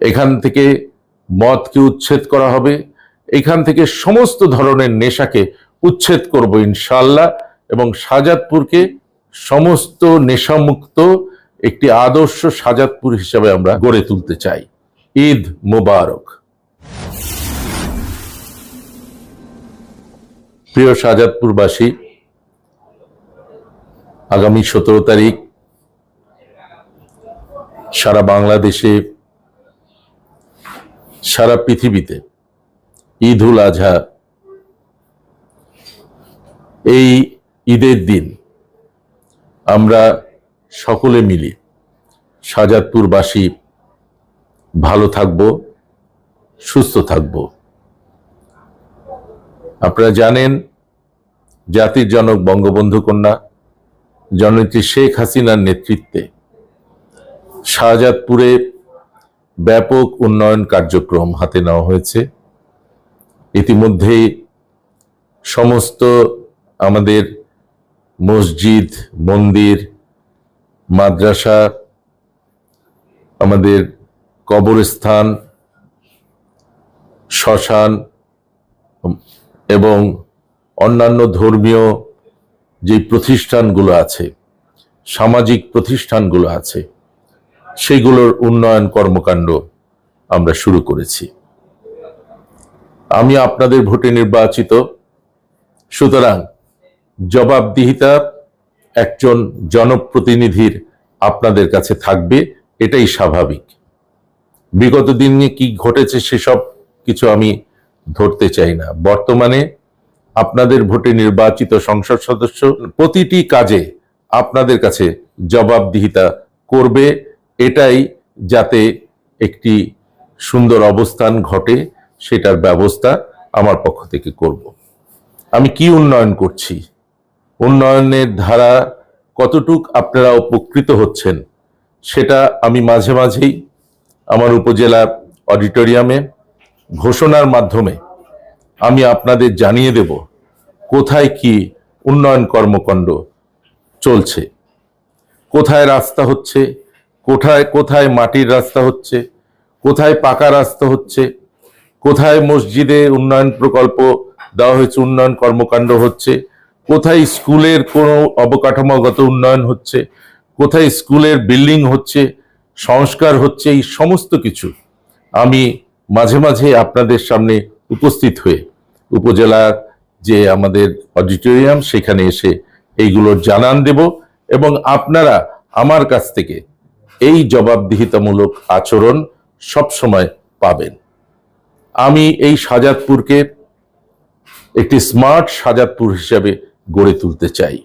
এখান থেকে মদকে উচ্ছেদ করা হবে। এখান থেকে সমস্ত ধরনের নেশাকে উচ্ছেদ করব ইনশাল্লাহ এবং সাজাদপুরকে সমস্ত নেশামুক্ত একটি আদর্শ সাজাদপুর হিসাবে আমরা গড়ে তুলতে চাই। ঈদ মোবারক। প্রিয় শাহজাদপুরবাসী, আগামী সতেরো তারিখ সারা বাংলাদেশে সারা পৃথিবীতে। ঈদ উল আজহা। এই ঈদের দিন আমরা সকলে মিলে শাহজাদপুরবাসী ভালো থাকব, সুস্থ থাকব। আপনারা জানেন, জাতির জনক বঙ্গবন্ধু কন্যা, জননেত্রী শেখ হাসিনার নেতৃত্বে শাহজাদপুরে ব্যাপক উন্নয়ন কার্যক্রম হাতে নেওয়া হয়েছে। ইতিমধ্যেই সমস্ত আমাদের মসজিদ, মন্দির, মাদ্রাসা, আমাদের কবরস্থান, শ্মশান এবং অন্যান্য ধর্মীয় যে প্রতিষ্ঠানগুলো আছে, সামাজিক প্রতিষ্ঠানগুলো আছে সেগুলোর উন্নয়ন কর্মকাণ্ড আমরা শুরু করেছি। আমি আপনাদের ভোটে নির্বাচিত। সুতরাং জবাবদিহিতা একজন জনপ্রতিনিধির আপনাদের কাছে থাকবে, এটাই স্বাভাবিক। বিগত দিনে কি ঘটেছে সেসব কিছু আমি ধরতে চাই না। বর্তমানে আপনাদের ভোটে নির্বাচিত সংসদ সদস্য প্রতিটি কাজে আপনাদের কাছে জবাবদিহিতা করবে। এটাই যাতে একটি সুন্দর অবস্থান ঘটে, সেটার ব্যবস্থা আমার পক্ষ থেকে করব। আমি কি উন্নয়ন করছি? উন্নয়নের ধারা কতটুক আপনারা উপকৃত হচ্ছেন, সেটা আমি মাঝে মাঝেই আমার উপজেলা অডিটোরিয়ামে ঘোষণার মাধ্যমে আমি আপনাদের জানিয়ে দেব, কোথায় কি উন্নয়ন কর্মকাণ্ড চলছে, কোথায় রাস্তা হচ্ছে কোথায় কোথায় মাটির রাস্তা হচ্ছে? কোথায় পাকা রাস্তা হচ্ছে? কোথায় মসজিদে উন্নয়ন প্রকল্প দেওয়া হয়েছে, উন্নয়ন কর্মকাণ্ড হচ্ছে? কোথায় স্কুলের কোনো অবকাঠামোগত উন্নয়ন হচ্ছে? কোথায় স্কুলের বিল্ডিং হচ্ছে? সংস্কার হচ্ছে? এই সমস্ত কিছু আমি মাঝে মাঝে আপনাদের সামনে উপস্থিত হয়ে উপজেলার যে আমাদের অডিটোরিয়াম, সেখানে এসে এইগুলোর জানান দেব এবং আপনারা আমার কাছ থেকে এই জবাবদিহিতামূলক আচরণ সবসময় পাবেন। আমি এই সাজাদপুরকে একটি স্মার্ট সাজাদপুর হিসাবে গড়ে তুলতে চাই।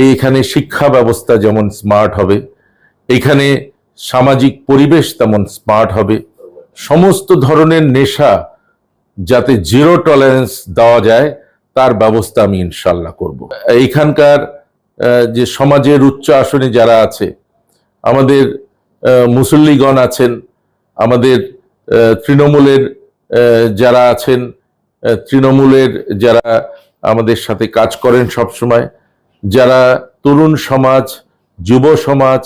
এই এখানে শিক্ষা ব্যবস্থা যেমন স্মার্ট হবে, এখানে সামাজিক পরিবেশ তেমন স্মার্ট হবে। সমস্ত ধরনের নেশা যাতে জিরো টলারেন্স দেওয়া যায়, তার ব্যবস্থা আমি ইনশাল্লাহ করব। এইখানকার যে সমাজের উচ্চ আসনে যারা আছে আমাদের মুসল্লিগণ আছেন, আমাদের তৃণমূলের যারা আছেন তৃণমূলের যারা আমাদের সাথে কাজ করেন সব সময় যারা তরুণ সমাজ, যুব সমাজ,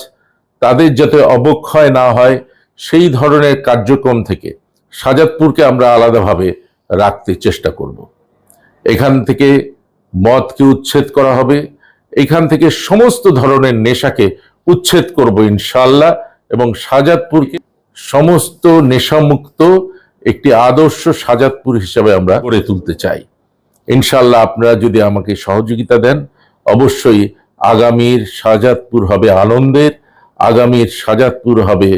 তাদের যাতে অবক্ষয় না হয় সেই ধরনের কার্যক্রম থেকে সাজাদপুরকে আমরা আলাদাভাবে রাখতে চেষ্টা করব। এখান থেকে মদকে উচ্ছেদ করা হবে, এখান থেকে সমস্ত ধরনের নেশাকে উচ্ছেদ করব ইনশাল্লাহ এবং সাজাদপুরকে সমস্ত নেশামুক্ত একটি আদর্শ সাজাদপুর হিসাবে আমরা গড়ে তুলতে চাই। ইনশাল্লাহ আপনারা যদি আমাকে সহযোগিতা দেন, অবশ্যই আগামীর শাহজাদপুর হবে আনন্দের, আগামীর সাজাদপুর হবে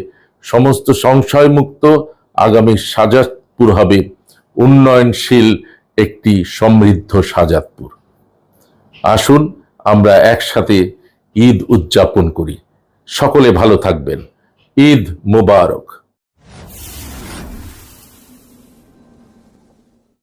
সমস্ত সংশয়মুক্ত, আগামীর সাজাদপুর হবে উন্নয়নশীল একটি সমৃদ্ধ সাজাদপুর আসুন আমরা একসাথে ঈদ উদযাপন করি। সকলে ভালো থাকবেন। ঈদ মোবারক।